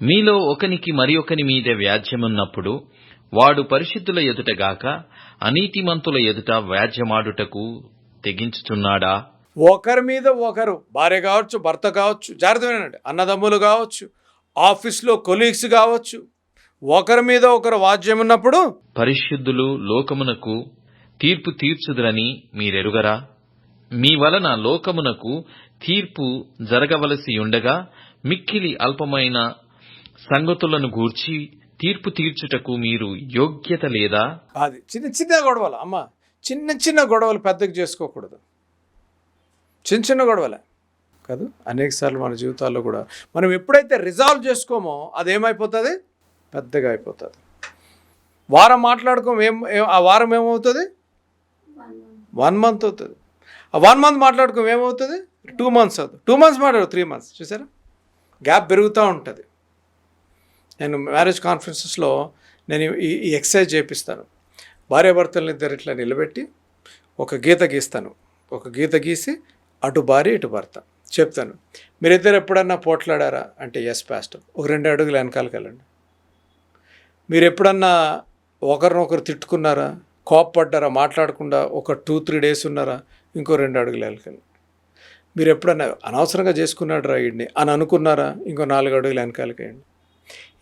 మీలో ఒకనికి మరి ఒకని మీద వ్యాజ్యమున్నప్పుడు వాడు పరిశుద్ధుల ఎదుట గాక అనీతిమంతుల ఎదుట వ్యాజ్యమాడుటకు తెగించుచున్నాడా? ఒకరి మీద ఒకరు భార్య కావచ్చు భర్త కావచ్చు జాగ్రత్త అన్నదమ్ములు కావచ్చు ఆఫీస్లో కొలీగ్స్ కావచ్చు ఒకరి మీద ఒకరు వాద్యం ఉన్నప్పుడు పరిశుద్ధులు లోకమునకు తీర్పు తీర్చుదురని మీరెరుగరా? మీ వలన లోకమునకు తీర్పు జరగవలసి ఉండగా మిక్కిలి అల్పమైన సంగతులను గూర్చి తీర్పు తీర్చుటకు మీరు యోగ్యత లేదా? అది చిన్న చిన్న గొడవలు అమ్మ. చిన్న చిన్న గొడవలు పెద్దకు చేసుకోకూడదు. చిన్న చిన్న గొడవలే. కాదు అనేక సార్లు మన జీవితాల్లో కూడా మనం ఎప్పుడైతే రిజాల్వ్ చేసుకోమో అదేమైపోతుంది? పెద్దగా అయిపోతుంది. వారం మాట్లాడుకోం ఏం ఏం- ఆ వారం ఏమవుతుంది? వన్ మంత్ అవుతుంది. ఆ వన్ మంత్ మాట్లాడుకోం ఏమవుతుంది? టూ మంత్స్ అవుతుంది. టూ మంత్స్ మాట్లాడు త్రీ మంత్స్. చూసారా? గ్యాప్ పెరుగుతూ ఉంటుంది. నేను మ్యారేజ్ కాన్ఫరెన్సెస్లో నేను ఈ ఈ ఎక్సర్సైజ్ చేపిస్తాను. భార్యాభర్తలను ఇద్దరు ఇట్లా నిలబెట్టి ఒక గీత గీస్తాను. ఒక గీత గీసి అటు భార్య ఇటు భర్త చెప్తాను. మీరిద్దరు ఎప్పుడన్నా పోట్లాడారా? అంటే ఎస్ పాస్టర్ ఒక రెండు అడుగులు వెనకాలకి వెళ్ళండి. మీరు ఎప్పుడన్నా ఒకరినొకరు తిట్టుకున్నారా? కోప్పడ్డారా? మాట్లాడకుండా ఒక టూ త్రీ డేస్ ఉన్నారా? ఇంకో రెండు అడుగులు వెనకాలి మీరు ఎప్పుడన్నా అనవసరంగా చేసుకున్నాడు రా వీడిని అని అనుకున్నారా? ఇంకో నాలుగు అడుగులు వెనకాలకి వేయండి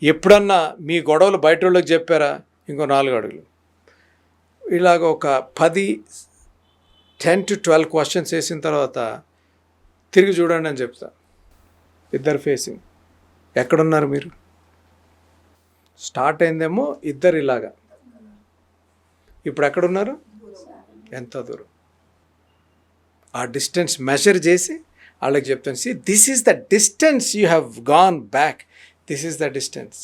ఎప్పుడన్నా మీ గొడవలు బయట వాళ్ళకి చెప్పారా? ఇంకో నాలుగు అడుగులు. ఇలాగ ఒక పది టెన్ టు ట్వెల్వ్ క్వశ్చన్స్ వేసిన తర్వాత తిరిగి చూడండి అని చెప్తా. ఇద్దరు ఫేసింగ్. ఎక్కడున్నారు మీరు? స్టార్ట్ అయిందేమో ఇద్దరు ఇలాగా. ఇప్పుడు ఎక్కడున్నారు ఎంత దూరం. ఆ డిస్టెన్స్ మెజర్ చేసి వాళ్ళకి చెప్తాను. See this is the distance you have gone back this is the distance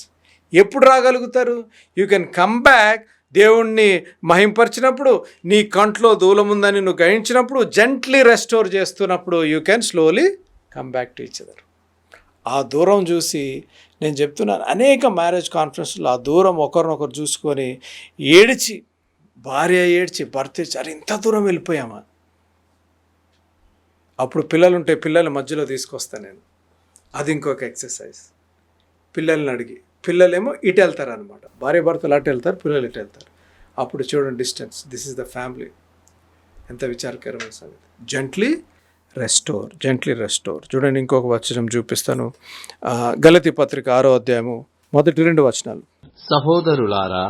ఎప్పుడు రాగలుగుతారు? యూ కెన్ కమ్ బ్యాక్ దేవుణ్ణి మహింపరిచినప్పుడు నీ కంట్లో దూలముందని ఉందని నువ్వు గ్రహించినప్పుడు జెంట్లీ రెస్టోర్ చేస్తున్నప్పుడు you can slowly come back to each other ఆ దూరం చూసి నేను చెప్తున్నాను అనేక మ్యారేజ్ కాన్ఫరెన్స్లో ఆ దూరం ఒకరినొకరు చూసుకొని ఏడిచి భార్య ఏడ్చి భర్త ఏడ్చి అరే ఇంత దూరం వెళ్ళిపోయామా? అప్పుడు పిల్లలు ఉంటే పిల్లల మధ్యలో తీసుకొస్తాను నేను. అది ఇంకొక ఎక్సర్సైజ్ పిల్లల్ని అడిగి పిల్లలేమో ఇటు వెళ్తారు అనమాట భార్య భర్తలు అటు వెళ్తారు పిల్లలు ఇటు వెళ్తారు. అప్పుడు చూడండి distance. This is the family ఎంత విచారకరమైన సంగతి. జెంట్లీ రెస్టోర్ జెంట్లీ రెస్టోర్ చూడండి ఇంకొక వచనం చూపిస్తాను. గలతి పత్రిక ఆరో అధ్యాయము మొదటి రెండు వచనాలు. సహోదరులారా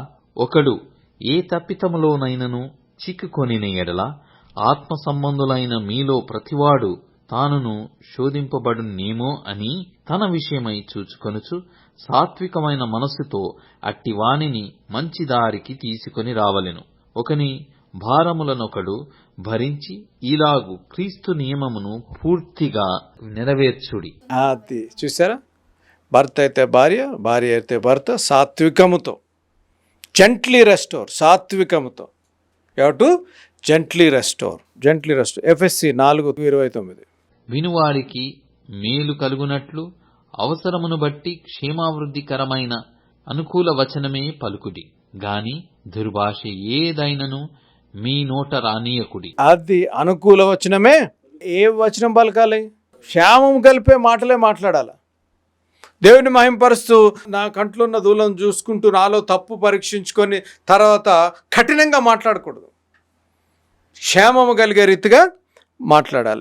ఒకడు ఏ తప్పితములోనైనను చిక్కుకొనిన ఎడల ఆత్మ సంబంధులైన మీలో ప్రతివాడు తానును శోధింపబడునేమో అని తన విషయమై చూచుకొనుచు సాత్వికమైన మనస్సుతో అట్టి వాణిని మంచి దారికి తీసుకొని రావలెను. ఒకని భారములనొకడు భరించి ఇలాగు క్రీస్తు నియమమును పూర్తిగా నెరవేర్చుడి. అది చూసారా భర్త అయితే భార్య భార్య అయితే భర్త సాత్వికముతో. Gently restore సాత్వికముతో. To gently restore gently restore FSC నాలుగు ఇరవై తొమ్మిది. వినువారికి మేలు కలుగునట్లు అవసరమును బట్టి క్షేమావృద్ధికరమైన అనుకూల వచనమే పలుకుడి. గాని దుర్భాష ఏదైనను మీ నోట రానీయకుడి. అది అనుకూల వచనమే? ఏ వచనం పలకాలి? క్షేమం కలిపే మాటలే మాట్లాడాలి. దేవుని మహింపరుస్తూ నా కంట్లో ఉన్న దూలం చూసుకుంటూ నాలో తప్పు పరీక్షించుకొని తర్వాత కఠినంగా మాట్లాడకూడదు. క్షేమము కలిగే రీతిగా మాట్లాడాలి.